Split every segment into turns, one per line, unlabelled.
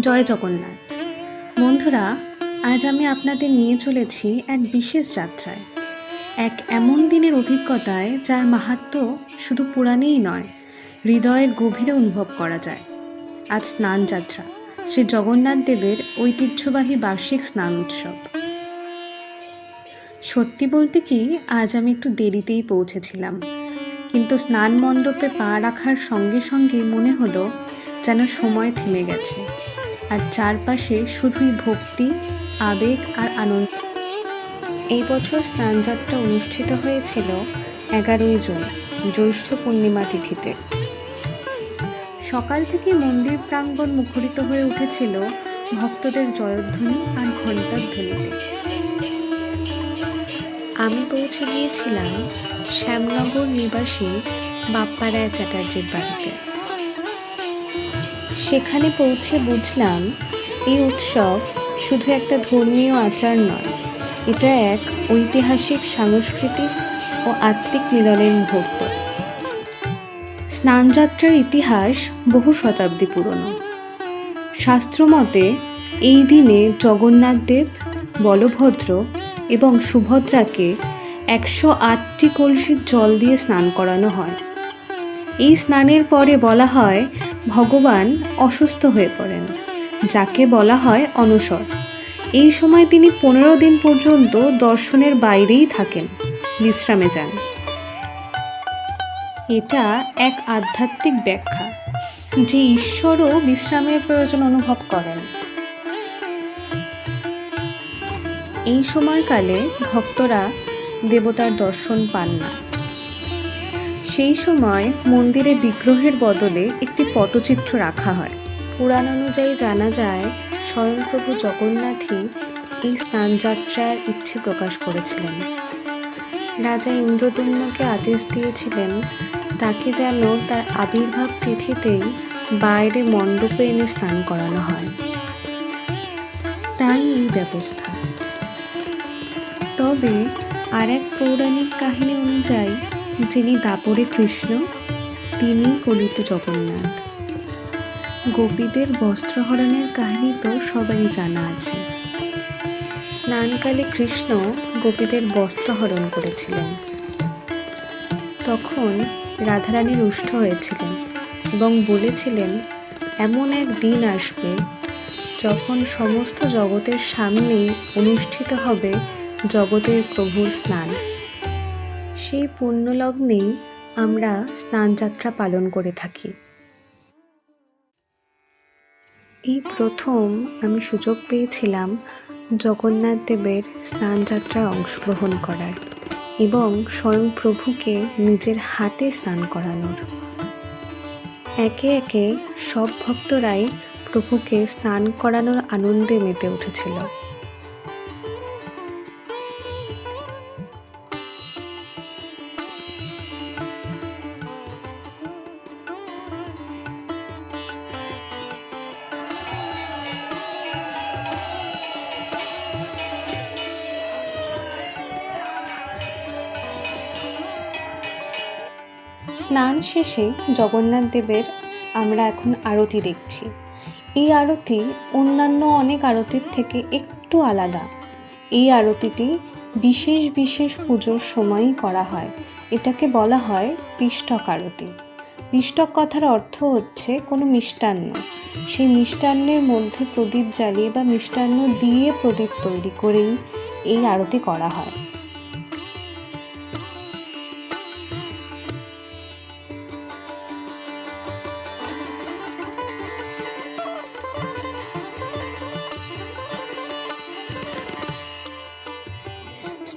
জয় জগন্নাথ। বন্ধুরা, আজ আমি আপনাদের নিয়ে চলেছি এক বিশেষ যাত্রায়। এক এমন দিনের অভিজ্ঞতায় যার মাহাত্ম্য শুধু পুরাণেই নয়, হৃদয়ের গভীরে অনুভব করা যায়। আজ স্নান যাত্রা, শ্রী জগন্নাথ দেবের ঐতিহ্যবাহী বার্ষিক স্নান উৎসব। সত্যি বলতে কি, আজ আমি একটু দেরিতেই পৌঁছেছিলাম। কিন্তু স্নান মণ্ডপে পা রাখার সঙ্গে সঙ্গে মনে হলো যেন সময় থেমে গেছে। আর চারপাশে শুধুই ভক্তি, আবেগ আর আনন্দ। এই বছর স্নানযাত্রা অনুষ্ঠিত হয়েছিল এগারোই জুন, জ্যৈষ্ঠ পূর্ণিমা তিথিতে। সকাল থেকে মন্দির প্রাঙ্গণ মুখরিত হয়ে উঠেছিল ভক্তদের জয়ধ্বনি আর ঘণ্টার ধ্বনিতে। আমি পৌঁছে গিয়েছিলাম শ্যামনগর নিবাসী বাপ্পা রায় চ্যাটার্জির বাড়িতে। সেখানে পৌঁছে বুঝলাম, এই উৎসব শুধু একটা ধর্মীয় আচার নয়, এটা এক ঐতিহাসিক, সাংস্কৃতিক ও আত্মিক মিলনের মুহূর্ত। স্নানযাত্রার ইতিহাস বহু শতাব্দী পুরনো। শাস্ত্রমতে, এই দিনে জগন্নাথদেব বলভদ্র এবং সুভদ্রাকে একশো আটটি কলসির জল দিয়ে স্নান করানো হয়। এই স্নানের পরে বলা হয় ভগবান অসুস্থ হয়ে পড়েন, যাকে বলা হয় অনসর। এই সময় তিনি পনেরো দিন পর্যন্ত দর্শনের বাইরেই থাকেন, বিশ্রামে যান। এটা এক আধ্যাত্মিক ব্যাখ্যা, যে ঈশ্বরও বিশ্রামের প্রয়োজন অনুভব করেন। এই সময়কালে ভক্তরা দেবতার দর্শন পান না। সেই সময় মন্দিরে বিগ্রহের বদলে একটি পটচিত্র রাখা হয়। পুরাণ অনুযায়ী জানা যায় স্বয়ং প্রভু জগন্নাথই এই স্নানযাত্রার ইচ্ছে প্রকাশ করেছিলেন। রাজা ইন্দ্রদম্নকে আদেশ দিয়েছিলেন, তাকে যেন তার আবির্ভাব তিথিতেই বাইরে মণ্ডপে এনে স্নান করানো হয়। তাই এই ব্যবস্থা। তবে আর এক পৌরাণিক কাহিনী অনুযায়ী যিনি দাপরে কৃষ্ণ, তিনি কলিত জগন্নাথ। গোপীদের বস্ত্রহরণের কাহিনী তো সবারই জানা আছে। স্নানকালে কৃষ্ণ গোপীদের বস্ত্রহরণ করেছিলেন। তখন রাধারানী রুষ্ট হয়েছিলেন এবং বলেছিলেন, এমন এক দিন আসবে যখন সমস্ত জগতের সামনেই অনুষ্ঠিত হবে জগতের প্রভুর স্নান। সেই পুণ্যলগ্নেই আমরা স্নানযাত্রা পালন করে থাকি। এই প্রথম আমি সুযোগ পেয়েছিলাম জগন্নাথ দেবের স্নানযাত্রায় অংশগ্রহণ করার এবং স্বয়ং প্রভুকে নিজের হাতে স্নান করানোর। একে একে সব ভক্তরাই প্রভুকে স্নান করানোর আনন্দে মেতে উঠেছিল। স্নান শেষে জগন্নাথ দেবের আমরা এখন আরতি দেখছি। এই আরতি অন্যান্য অনেক আরতির থেকে একটু আলাদা। এই আরতিটি বিশেষ বিশেষ পুজোর সময়ই করা হয়। এটাকে বলা হয় পিষ্টক আরতি। পিষ্টক কথার অর্থ হচ্ছে কোনো মিষ্টান্ন। সেই মিষ্টান্নের মধ্যে প্রদীপ জ্বালিয়ে বা মিষ্টান্ন দিয়ে প্রদীপ তৈরি করেই এই আরতি করা হয়।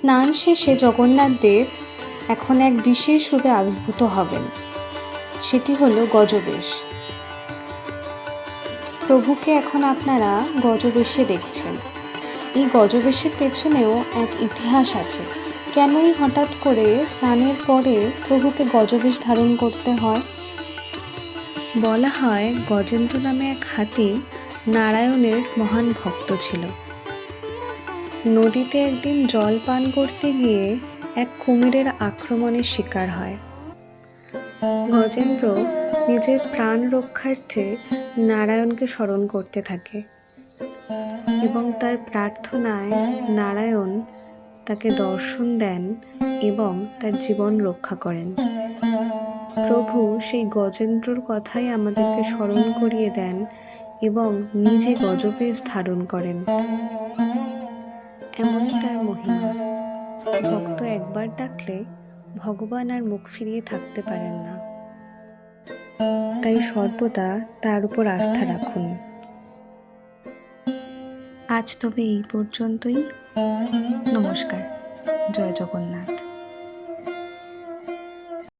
স্নান শেষে জগন্নাথ দেব এখন এক বিশেষ রূপে আবির্ভূত হবেন। সেটি হলো গজবেশ। প্রভুকে এখন আপনারা গজবেশে দেখছেন। এই গজবেশের পেছনেও এক ইতিহাস আছে। কেনই হঠাৎ করে স্নানের পরে প্রভুকে গজবেশ ধারণ করতে হয়? বলা হয় গজেন্দ্র নামে এক হাতি নারায়ণের মহান ভক্ত ছিল। নদীতে একদিন জল পান করতে গিয়ে এক কুমিরের আক্রমণের শিকার হয়। গজেন্দ্র নিজের প্রাণ রক্ষার্থে নারায়ণকে স্মরণ করতে থাকে এবং তার প্রার্থনায় নারায়ণ তাকে দর্শন দেন এবং তার জীবন রক্ষা করেন। প্রভু সেই গজেন্দ্রর কথাই আমাদেরকে স্মরণ করিয়ে দেন এবং নিজে গজবেশ ধারণ করেন। একবার ডাকলে ভগবান আর মুখ ফিরিয়ে থাকতে পারেন না। তাই সর্বদা তার উপর আস্থা রাখুন। আজ তবে এই পর্যন্তই। নমস্কার। জয় জগন্নাথ।